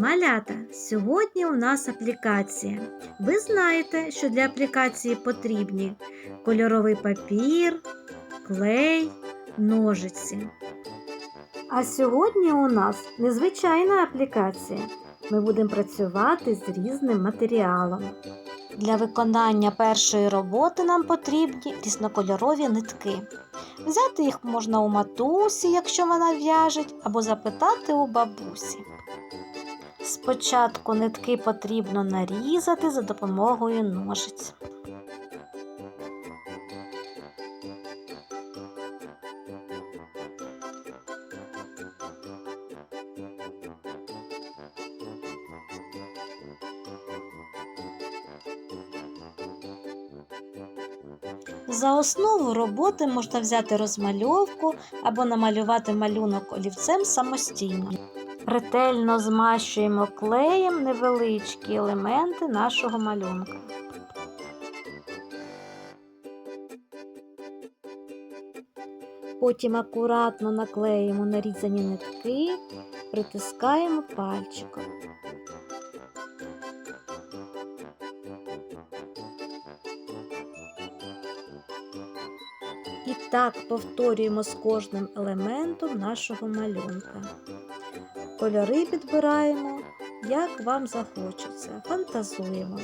Малята, сьогодні у нас аплікація. Ви знаєте, що для аплікації потрібні кольоровий папір, клей, ножиці. А сьогодні у нас незвичайна аплікація. Ми будемо працювати з різним матеріалом. Для виконання першої роботи нам потрібні різнокольорові нитки. Взяти їх можна у матусі, якщо вона в'яжеть, або запитати у бабусі. Спочатку нитки потрібно нарізати за допомогою ножиць. За основу роботи можна взяти розмальовку або намалювати малюнок олівцем самостійно. Ретельно змащуємо клеєм невеличкі елементи нашого малюнка. Потім акуратно наклеїмо нарізані нитки, притискаємо пальчиком. І так повторюємо з кожним елементом нашого малюнка. Кольори підбираємо, як вам захочеться. Фантазуємо.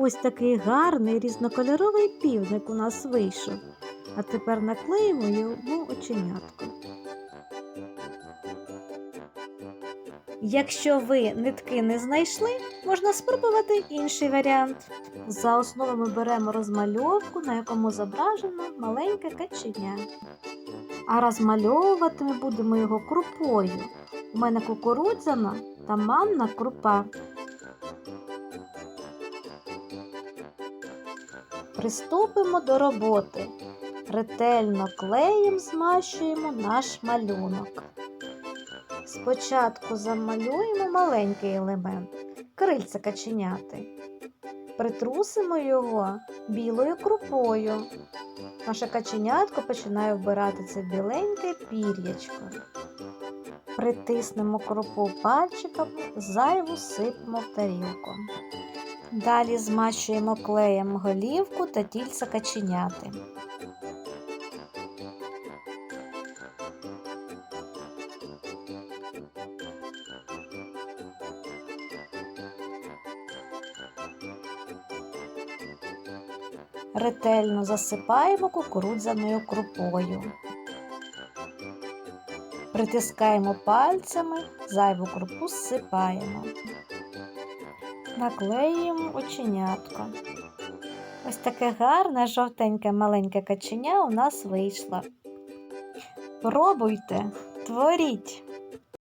Ось такий гарний різнокольоровий півник у нас вийшов. А тепер наклеїмо йому оченятко. Якщо ви нитки не знайшли, можна спробувати інший варіант. За основу ми беремо розмальовку, на якому зображено маленьке каченя. А розмальовувати ми будемо його крупою. У мене кукурудзяна та манна крупа. Приступимо до роботи. Ретельно клеєм змащуємо наш малюнок. Спочатку замалюємо маленький елемент крильця каченяти. Притрусимо його білою крупою. Наше каченятко починає вбирати це біленьке пір'ячко. Притиснемо крупу пальчиком, зайву сипемо в тарілку. Далі змащуємо клеєм голівку та тільця каченяти. Ретельно засипаємо кукурудзяною крупою. Притискаємо пальцями, зайву крупу зсипаємо. Наклеюємо оченятко. Ось таке гарне жовтеньке маленьке каченя у нас вийшло. Пробуйте, творіть!